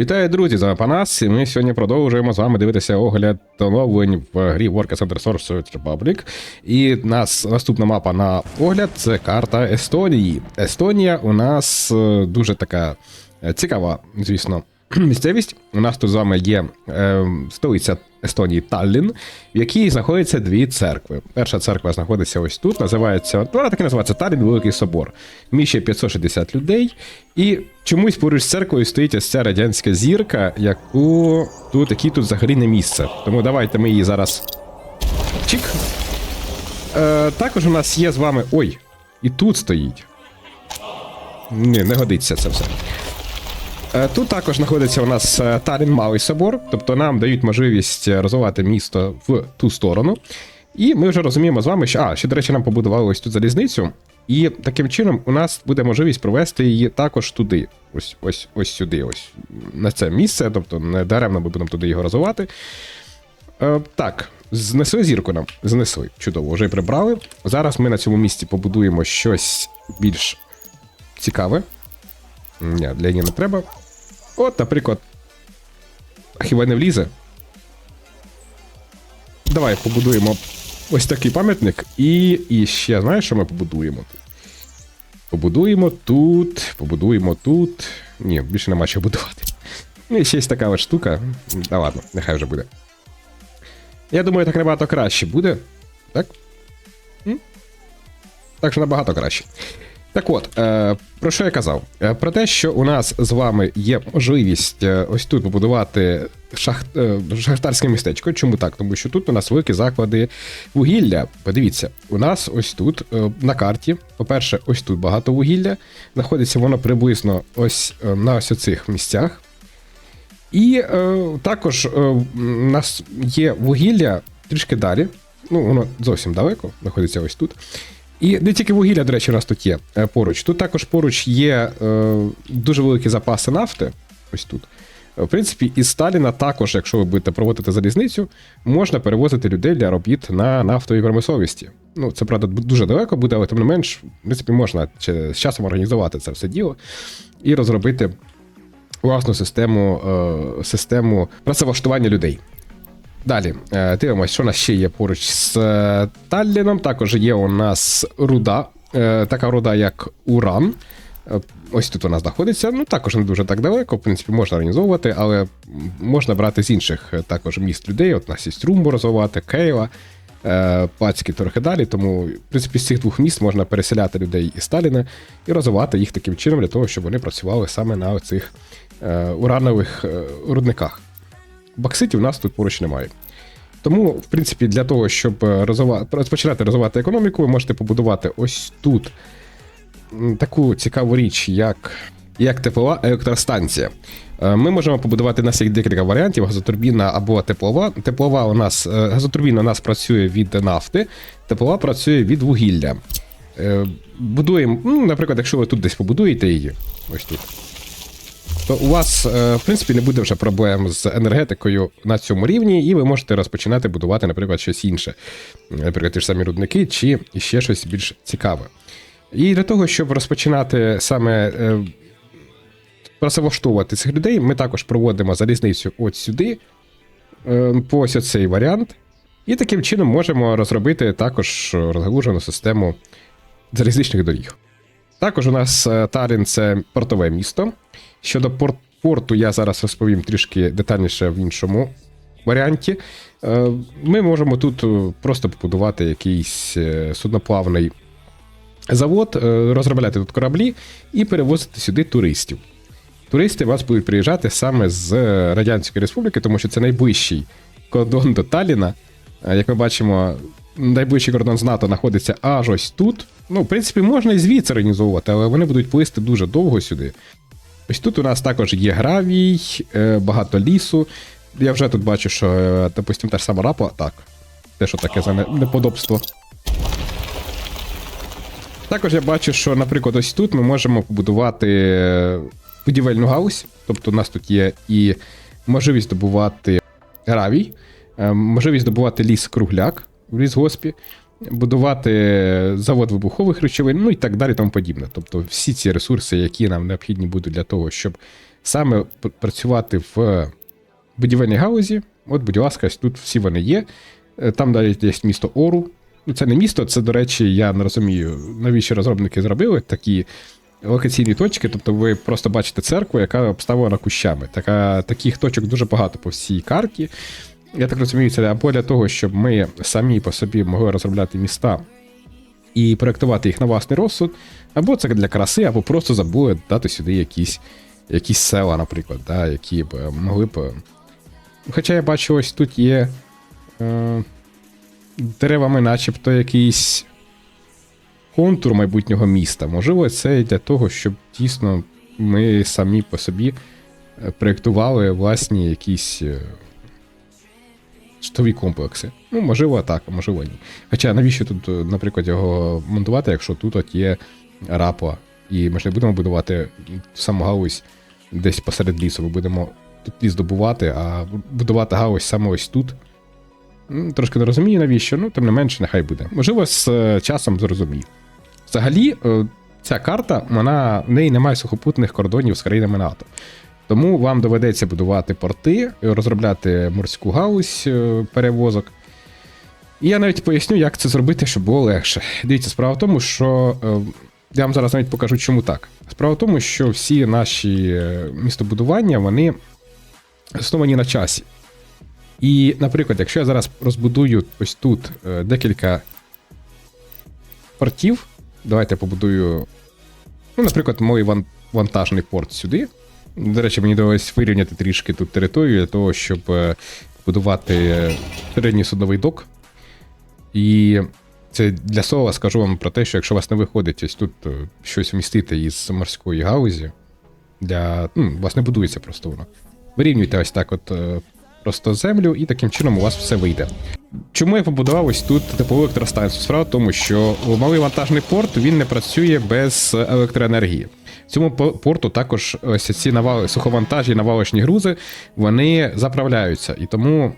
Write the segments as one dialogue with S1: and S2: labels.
S1: Вітаю, друзі! З вами Панас, і ми сьогодні продовжуємо з вами дивитися огляд оновлень в грі Work Center Source Republic. І нас наступна мапа на огляд це карта Естонії. Естонія у нас е, дуже така е, цікава, звісно, місцевість. У нас тут з вами є е, столиця Естонії Таллін, в якій знаходяться дві церкви. Перша церква знаходиться ось тут, називається, вона так і називається Таллін Великий Собор. Вміщує 560 людей. І чомусь поруч з церквою стоїть ось ця радянська зірка, яку тут, які тут взагалі не місце. Тому давайте ми її зараз. Чик. Е, також у нас є з вами. Ой, і тут стоїть. Ні, не годиться це все. Е, Тут також знаходиться у нас е, Талін Малий собор, тобто нам дають можливість е, розвивати місто в ту сторону. І ми вже розуміємо з вами, що а, ще, до речі, нам побудували ось тут залізницю, і таким чином у нас буде можливість провести її також туди. Ось ось ось сюди, ось на це місце, тобто не даремно ми будемо туди його розвивати. Е, так, знесли зірку нам. Знесли. Чудово, вже прибрали. Зараз ми на цьому місці побудуємо щось більш цікаве. Ні, для неї не треба. От, наприклад. Хіба не влізе? Давай побудуємо ось такий пам'ятник. І, і ще, знаєш, що ми побудуємо тут? Побудуємо тут, побудуємо тут. Ні, більше нема чого будувати. Ну і ще є така от штука. Та ладно, нехай вже буде. Я думаю, так набагато краще буде. Так? М? Так що набагато краще. Так от, е, про що я казав? Е, про те, що у нас з вами є можливість е, ось тут побудувати шахт, шахтарське містечко. Чому так? Тому що тут у нас великі заклади вугілля. Подивіться, у нас ось тут на карті, по-перше, ось тут багато вугілля. Знаходиться воно приблизно ось на ось оцих місцях. І е, також е, у нас є вугілля трішки далі. Ну, воно зовсім далеко, знаходиться ось тут. І не тільки вугілля, до речі, у нас тут є е, поруч. Тут також поруч є е, дуже великі запаси нафти. Ось тут. В принципі, із Сталіна також, якщо ви будете проводити залізницю, можна перевозити людей для робіт на нафтовій промисловості. Ну, це правда дуже далеко буде, але тим не менш, в принципі, можна з часом організувати це все діло і розробити власну систему, е, систему працевлаштування людей. Далі е, дивимося, що у нас ще є поруч з е, Талліном. Також є у нас руда, е, така руда, як Уран. Ось тут у нас знаходиться. Ну також не дуже так далеко. В принципі, можна організовувати, але можна брати з інших також міст людей. От у нас є Румбу розвивати, Кейла, Пацькі трохи далі. Тому, в принципі, з цих двох міст можна переселяти людей із Сталіна і розвивати їх таким чином для того, щоб вони працювали саме на цих уранових рудниках. Бакситів у нас тут поруч немає. Тому, в принципі, для того, щоб е, розвивати, розпочинати розвивати економіку, ви можете побудувати ось тут таку цікаву річ, як, як теплова електростанція. Е, Ми можемо побудувати нас є декілька варіантів: газотурбіна або теплова. Теплова у нас е, газотурбіна у нас працює від нафти, теплова працює від вугілля. Е, Будуємо, ну, наприклад, якщо ви тут десь побудуєте її, ось тут то у вас, е, в принципі, не буде вже проблем з енергетикою на цьому рівні, і ви можете розпочинати будувати, наприклад, щось інше, наприклад, ті ж самі рудники, чи ще щось більш цікаве. І для того, щоб розпочинати саме е, працевлаштовувати цих людей, ми також проводимо залізницю от сюди, е, по ось цей варіант, і таким чином можемо розробити також розгалужену систему залізничних доріг. Також у нас Талін це портове місто. Щодо порт- порту, я зараз розповім трішки детальніше в іншому варіанті. Е, Ми можемо тут е, просто побудувати якийсь е, судноплавний завод, розробляти тут кораблі і перевозити сюди туристів. Туристи вас будуть приїжджати саме з Радянської Республіки, тому що це найближчий кордон до Талліна. Е, Як ми бачимо, найближчий кордон з НАТО знаходиться аж ось тут. Ну, в принципі, можна і звідси організовувати, але вони будуть плисти дуже довго сюди. Ось тут у нас також є гравій, е, багато лісу. Я вже тут бачу, що, е, допустим, та ж сама рапа. Так. Те, що таке за неподобство. Також я бачу, що, наприклад, ось тут ми можемо побудувати е, будівельну галузь. Тобто у нас тут є і можливість добувати гравій, можливість добувати ліс-кругляк в лісгоспі. Будувати завод вибухових речовин, ну і так далі, тому подібне. Тобто всі ці ресурси, які нам необхідні будуть для того, щоб саме працювати в будівельній галузі, от, будь ласка, тут всі вони є. Е, Там далі є місто Ору. Ну, це не місто, це, до речі, я не розумію, навіщо розробники зробили такі локаційні точки. Тобто ви просто бачите церкву, яка обставлена кущами. Така, таких точок дуже багато по всій карті. Я так розумію, це або для того, щоб ми самі по собі могли розробляти міста і проєктувати їх на власний розсуд, або це для краси, або просто забули дати сюди якісь, якісь села, наприклад, да, які б е, могли б. е, Хоча я бачу, ось тут є е, деревами, начебто якийсь контур майбутнього міста. Можливо, це для того, щоб дійсно ми самі по собі е, проєктували власні якісь. Житлові комплекси. Ну, можливо, так, можливо, ні. Хоча навіщо тут, е, наприклад, його монтувати, якщо тут от є рапа, і ми ж не будемо будувати саму галузь десь посеред лісу. Ми будемо тут ліс добувати, а будувати галузь саме ось тут. Трошки не розумію, навіщо, ну, тим не менше, нехай буде. Можливо, з е, часом зрозумію. Взагалі, е, ця карта, вона в неї немає сухопутних кордонів з країнами НАТО. Тому вам доведеться будувати порти, розробляти морську галузь е, перевозок. І я навіть поясню, як це зробити, щоб було легше. Дивіться, справа в тому, що е, я вам зараз навіть покажу, чому так. Справа в тому, що всі наші е, містобудування вони основані на часі. І, наприклад, якщо я зараз розбудую ось тут декілька портів, давайте я побудую, ну, наприклад, мой вантажний порт сюди. До речі, мені довелось вирівняти трішки тут територію для того, щоб е, будувати середній судовий док. І це для слова скажу вам про те, що якщо у вас не виходить ось тут е, щось вмістити із морської гаузі, для, ну, у вас не будується просто воно. Вирівнюйте ось так от е, просто землю, і таким чином у вас все вийде. Чому я побудував ось тут теплову електростанцію? Справа в тому, що малий вантажний порт він не працює без електроенергії. Цьому порту також ось ці навали, суховантажі, навалочні грузи, вони заправляються. І тому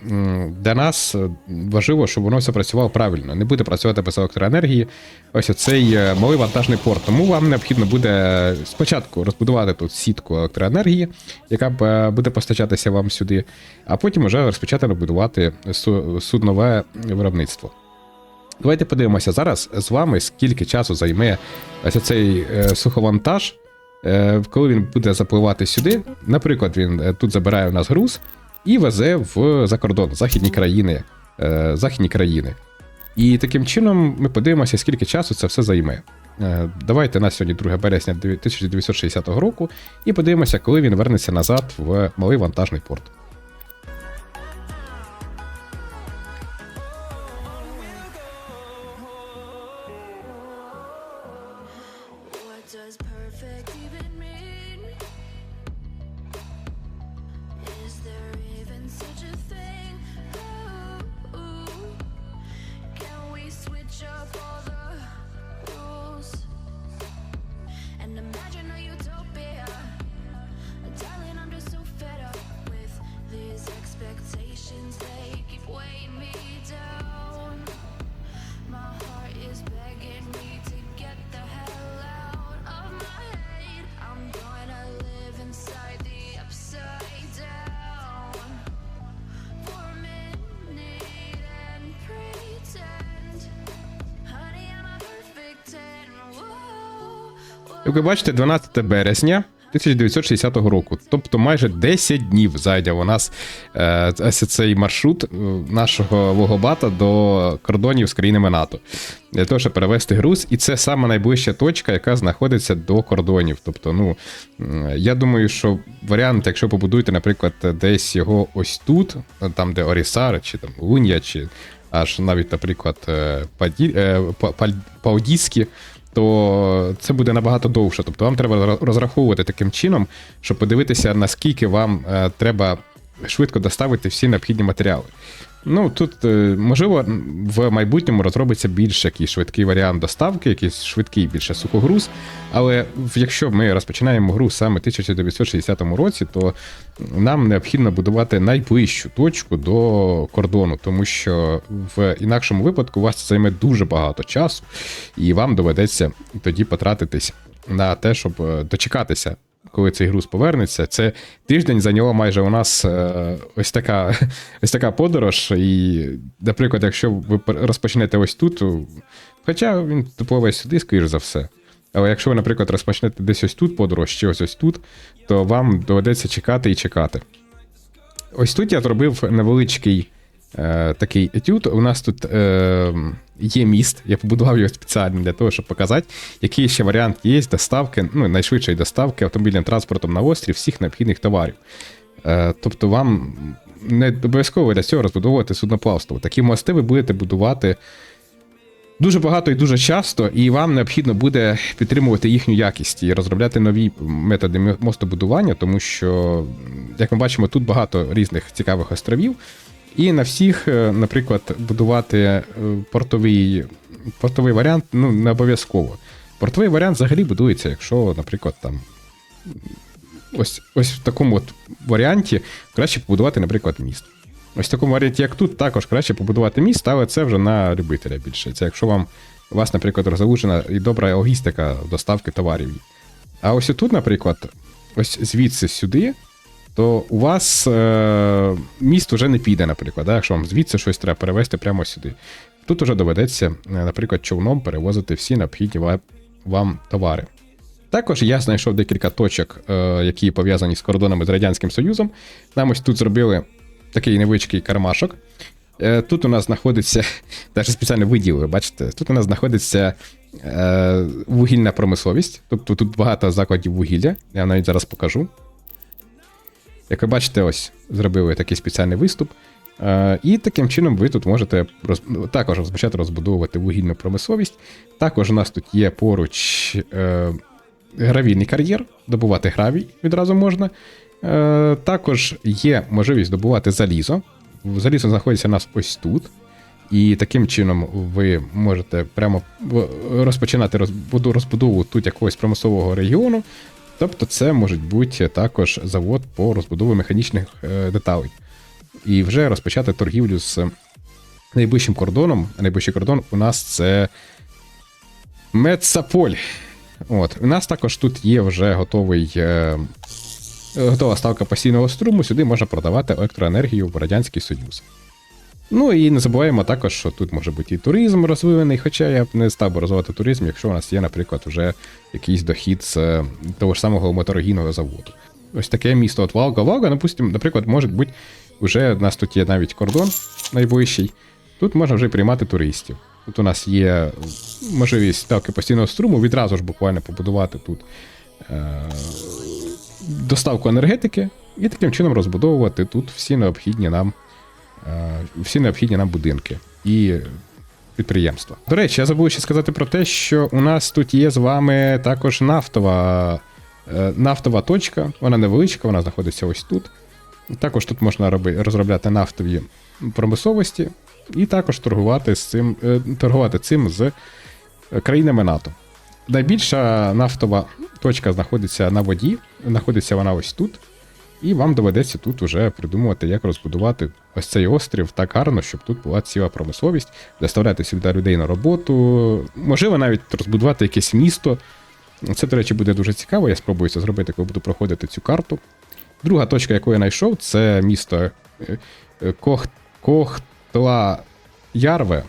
S1: для нас е, важливо, щоб воно все працювало правильно. Не буде працювати без електроенергії. Ось оцей е, малий вантажний порт. Тому вам необхідно буде спочатку розбудувати тут сітку електроенергії, яка е, буде постачатися вам сюди, а потім вже розпочати будувати су- суднове виробництво. Давайте подивимося зараз з вами, скільки часу займе ось цей суховантаж, коли він буде запливати сюди. Наприклад, він е, тут забирає у нас груз і везе в закордон, західні країни. Е, західні країни. І таким чином ми подивимося, скільки часу це все займе. Е, Давайте на сьогодні 2 березня 1960 року і подивимося, коли він вернеться назад в малий вантажний порт. Як ви бачите, 12 березня 1960 року. Тобто майже 10 днів зайняв у нас е, ось цей маршрут е, нашого вогобата до кордонів з країнами НАТО. Для того, щоб перевести груз, і це саме найближча точка, яка знаходиться до кордонів. Тобто, ну я думаю, що варіант, якщо побудуєте, наприклад, десь його ось тут, там, де Орісар, чи там Лунія, чи аж навіть, наприклад, е, Паді, е, Па- Паль- то це буде набагато довше. Тобто вам треба розраховувати таким чином, щоб подивитися, наскільки вам е, треба швидко доставити всі необхідні матеріали. Ну, тут, е, можливо, в майбутньому розробиться більш якийсь швидкий варіант доставки, якийсь швидкий більше сухогруз. Але якщо ми розпочинаємо гру саме в 1960 році, то нам необхідно будувати найближчу точку до кордону, тому що в інакшому випадку у вас це займе дуже багато часу, і вам доведеться тоді потратитись на те, щоб е, дочекатися. Коли цей груз повернеться, це тиждень зайняло майже у нас е, ось така ось така подорож. І, наприклад, якщо ви розпочнете ось тут, хоча він допливе сюди, скоріш за все. Але якщо ви, наприклад, розпочнете десь ось тут подорож, чи ось ось тут, то вам доведеться чекати і чекати. Ось тут я зробив невеличкий е, такий етюд. У нас тут е, є міст, я побудував його спеціально для того, щоб показати, який ще варіант є доставки, ну, найшвидшої доставки автомобільним транспортом на острів всіх необхідних товарів. Е, тобто вам не обов'язково для цього розбудовувати судноплавство. Такі мости ви будете будувати дуже багато і дуже часто, і вам необхідно буде підтримувати їхню якість і розробляти нові методи мостобудування, тому що, як ми бачимо, тут багато різних цікавих островів. І на всіх, е, наприклад, будувати е, портовий, портовий варіант ну, не обов'язково. Портовий варіант взагалі будується, якщо, наприклад, там. Ось, ось в такому от варіанті краще побудувати, наприклад, міст. Ось в такому варіанті, як тут, також краще побудувати міст, але це вже на любителя більше. Це якщо вам у вас, наприклад, залучена і добра логістика доставки товарів. А ось тут, наприклад, ось звідси сюди, то у вас е, міст вже не піде, наприклад, да? якщо вам звідси щось треба перевезти прямо сюди. Тут уже доведеться, е, наприклад, човном перевозити всі необхідні вам товари. Також я знайшов декілька точок, е, які пов'язані з кордонами з Радянським Союзом. Нам ось тут зробили такий невеличкий кармашок. Е, Тут у нас знаходиться, навіть спеціально виділили, бачите, тут у нас знаходиться вугільна промисловість. Тобто тут багато закладів вугілля, я навіть зараз покажу. Як ви бачите, ось зробили такий спеціальний виступ. Е, І таким чином ви тут можете роз... також розпочати розбудовувати вугільну промисловість. Також у нас тут є поруч е, гравійний кар'єр, добувати гравій відразу можна. Е, також є можливість добувати залізо. Залізо знаходиться у нас ось тут. І таким чином ви можете прямо розпочинати розбудову тут якогось промислового регіону. Тобто, це може бути також завод по розбудові механічних е, деталей. І вже розпочати торгівлю з найближчим кордоном. Найближчий кордон у нас це Мецаполь. От, у нас також тут є вже готовий. Е, готова ставка постійного струму, сюди можна продавати електроенергію в Радянський Союз. Ну і не забуваємо також, що тут може бути і туризм розвинений, хоча я б не став би розвивати туризм, якщо у нас є, наприклад, вже якийсь дохід з е, того ж самого моторогійного заводу. Ось таке місто от Волга. Волга, допустим, наприклад, може бути, вже у нас тут є навіть кордон найближчий. Тут можна вже приймати туристів. Тут у нас є можливість ставки постійного струму, відразу ж буквально побудувати тут е, доставку енергетики і таким чином розбудовувати тут всі необхідні нам, всі необхідні нам будинки і підприємства. До речі, я забув ще сказати про те, що у нас тут є з вами також нафтова, е, нафтова точка, вона невеличка, вона знаходиться ось тут. Також тут можна розробляти нафтові промисловості і також торгувати, з цим, е, торгувати цим з е, країнами НАТО. Найбільша нафтова точка знаходиться на воді, знаходиться вона ось тут. І вам доведеться тут уже придумувати, як розбудувати ось цей острів так гарно, щоб тут була ціла промисловість, доставляти сюди людей на роботу, можливо, навіть розбудувати якесь місто. Це, до речі, буде дуже цікаво. Я спробую це зробити, коли буду проходити цю карту. Друга точка, яку я знайшов, це місто е, е, Кох... Кохтла Ярве,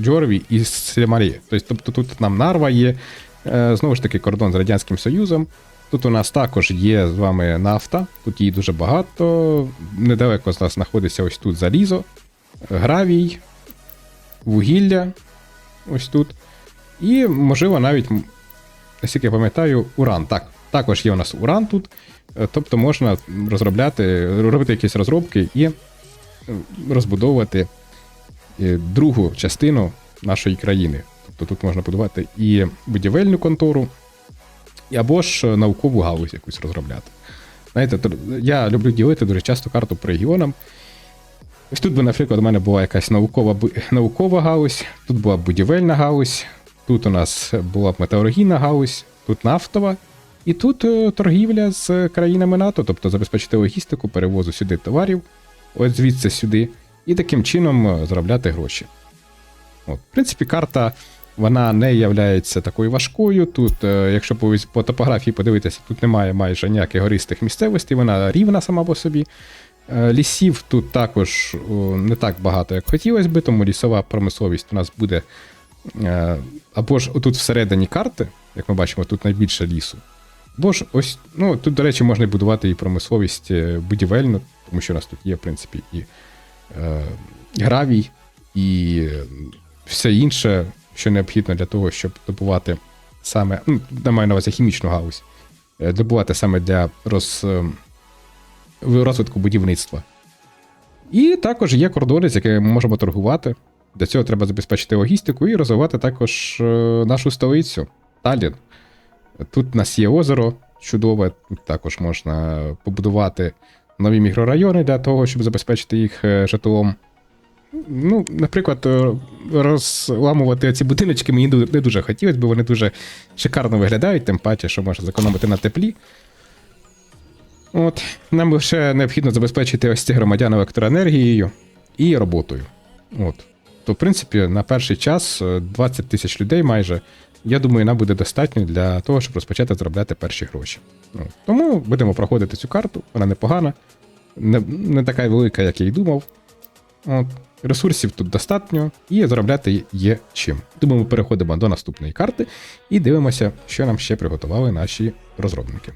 S1: Джорві і. Тобто, тобто тут нам Нарва є, е, знову ж таки, кордон з Радянським Союзом. Тут у нас також є з вами нафта, тут її дуже багато. Недалеко з нас знаходиться ось тут залізо, гравій, вугілля. Ось тут. І, можливо, навіть, наскільки я пам'ятаю, уран. Так, також є у нас уран тут. Е, Тобто можна розробляти, робити якісь розробки і е, розбудовувати е, другу частину нашої країни. Тобто тут можна будувати і будівельну контору, або ж наукову галузь якусь розробляти. Знаєте, я люблю ділити дуже часто карту по регіонам. Ось тут би, наприклад, у мене була якась наукова, наукова галузь, тут була будівельна галузь, тут у нас була б металургійна галузь, тут нафтова, і тут е, торгівля з країнами НАТО, тобто забезпечити логістику, перевозу сюди товарів, ось звідси сюди, і таким чином е, заробляти гроші. От, в принципі, карта вона не є такою важкою. Тут, е, якщо по, по топографії подивитися, тут немає майже ніяких гористих місцевостей, вона рівна сама по собі. Е, Лісів тут також не так багато, як хотілося би, тому лісова промисловість у нас буде е, або ж отут всередині карти, як ми бачимо, тут найбільше лісу. Або ж ось, ну тут, до речі, можна будувати і промисловість будівельну, тому що у нас тут є, в принципі, і е, гравій, і все інше, що необхідно для того, щоб добувати саме, ну, я маю на увазі хімічну галузь, е, добувати саме для роз, е, розвитку будівництва. І також є кордони, з якими ми можемо торгувати. Для цього треба забезпечити логістику і розвивати також е, нашу столицю Таллін. Тут у нас є озеро чудове, тут також можна побудувати нові мікрорайони для того, щоб забезпечити їх е, житлом. Ну, наприклад, е, розламувати ці будиночки мені не дуже хотілося, бо вони дуже шикарно виглядають, тим паче, що можна зекономити на теплі. От, нам лише необхідно забезпечити ось цих громадян електроенергією і роботою. От. То, в принципі, на перший час е, 20 тисяч людей майже, я думаю, нам буде достатньо для того, щоб розпочати заробляти перші гроші. От. Тому будемо проходити цю карту, вона непогана, не, не така велика, як я й думав. От. Ресурсів тут достатньо, і заробляти є чим. Тому ми переходимо до наступної карти і дивимося, що нам ще приготували наші розробники.